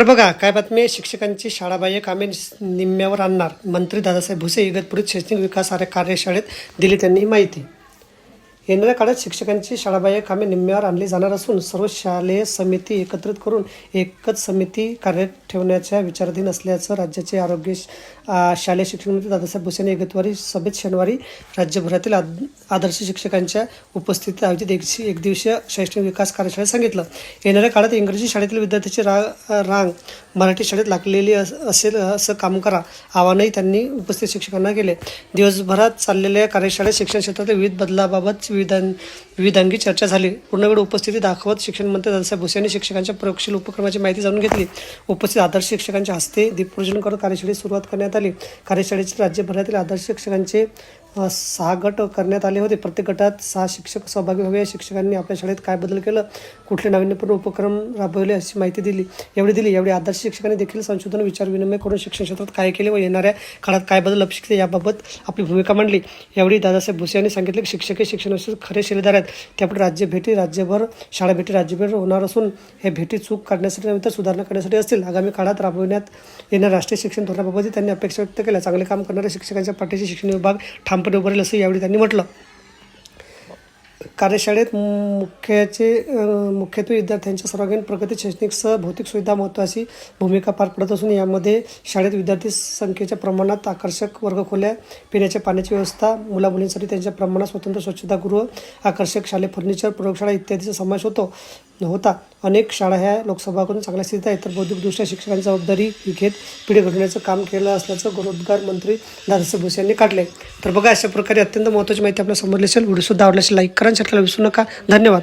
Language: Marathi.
तर बघा काय बातमी शिक्षकांची शाळाबाह्य कामे निम्म्यावर आणणार. मंत्री दादासाहेब भुसे इगतपुरीत शैक्षणिक विकास कार्यशाळेत दिली त्यांनी माहिती. येणाऱ्या काळात शिक्षकांची शाळाबाह्य कामे निम्म्यावर आणली जाणार असून सर्व शालेय समिती एकत्रित करून एकच समिती कार्य ठेवण्याच्या विचाराधीन असल्याचं राज्याचे आरोग्य शालेय शिक्षण मंत्री दादासाहेब भुसे यांनी सभेत शनिवारी राज्यभरातील आद- आदर्श शिक्षकांच्या उपस्थितीत आयोजित एक एक दिवसीय शैक्षणिक विकास कार्यशाळेत सांगितलं. येणाऱ्या काळात इंग्रजी शाळेतील विद्यार्थ्यांची रा रांग मराठी शाळेत लागलेली अस- असेल असं काम करा आवाहनही त्यांनी उपस्थित शिक्षकांना केले. दिवसभरात चाललेल्या कार्यशाळेत शिक्षण क्षेत्रातील विविध बदलाबाबत विविधां विविधांगी चर्चा झाली. पूर्णवेळ उपस्थिती दाखवत शिक्षण मंत्री दादासाहेब भुसे यांनी शिक्षकांच्या प्रयोगशील उपक्रमाची माहिती जाणून घेतली. उपस्थित आदर्श शिक्षकांच्या हस्ते दीपप्रज्वलन करत कार्यशाळेत सुरुवात करण्यात आली. कार्यशाळेचे राज्यभरातील आदर्श शिक्षकांचे सहा गट करण्यात आले होते. प्रत्येक गटात सहा शिक्षक सहभागी व्हावे. शिक्षकांनी आपल्या शाळेत काय बदल केलं? कुठले नाविन्यपूर्ण उपक्रम राबवले अशी माहिती दिली एवढी दिली. एवढी आदर्श शिक्षकांनी देखील संशोधन विचार विनिमय करून शिक्षण क्षेत्रात काय केले व येणाऱ्या काळात काय बदल अपेक्षित याबाबत आपली भूमिका मांडली. यावेळी दादासाहेब भुसे यांनी सांगितले की शिक्षक हे शिक्षणाचे खरे शिलेदार आहेत. त्यापुढे राज्य भेटी राज्यभर शाळा भेटी राज्यभर होणार असून हे भेटी चूक काढण्यासाठी नव्हे तर सुधारणा करण्यासाठी असतील. आगामी काळात राबविण्यात येणाऱ्या राष्ट्रीय शिक्षण धोरणाबाबत त्यांनी अपेक्षा व्यक्त केल्या. चांगले काम करणाऱ्या शिक्षकांच्या पाठीशी शिक्षण विभाग कंपनी उभारेल असं यावेळी त्यांनी म्हटलं. कार्यशाळेत मुख्याचे मुख्यत्वे विद्यार्थ्यांच्या सर्वांगीण प्रगती शैक्षणिक सह भौतिक सुविधा महत्त्वाची भूमिका पार पडत असून यामध्ये शाळेत विद्यार्थी संख्येच्या प्रमाणात आकर्षक वर्गखोल्या पिण्याच्या पाण्याची व्यवस्था मुलामुलींसाठी त्यांच्या प्रमाणात स्वतंत्र स्वच्छतागृह आकर्षक शालेय फर्निचर प्रयोगशाळा इत्यादीचा समावेश होतो होता. अनेक शाळा ह्या लोकसभाकडून चांगल्या स्थितीत आहेत तर बौद्धिकदृष्ट्या शिक्षकांची जबाबदारी घेत पिढी घडवण्याचं काम केलं असल्याचं रोजगार मंत्री दादासाहेब भुसे यांनी काढले तर बघा अशा प्रकारे अत्यंत महत्त्वाची माहिती आपल्या समोरली असेल व्हिडिओसुद्धा आवडल्यास लाईक करा विसरू नका. धन्यवाद.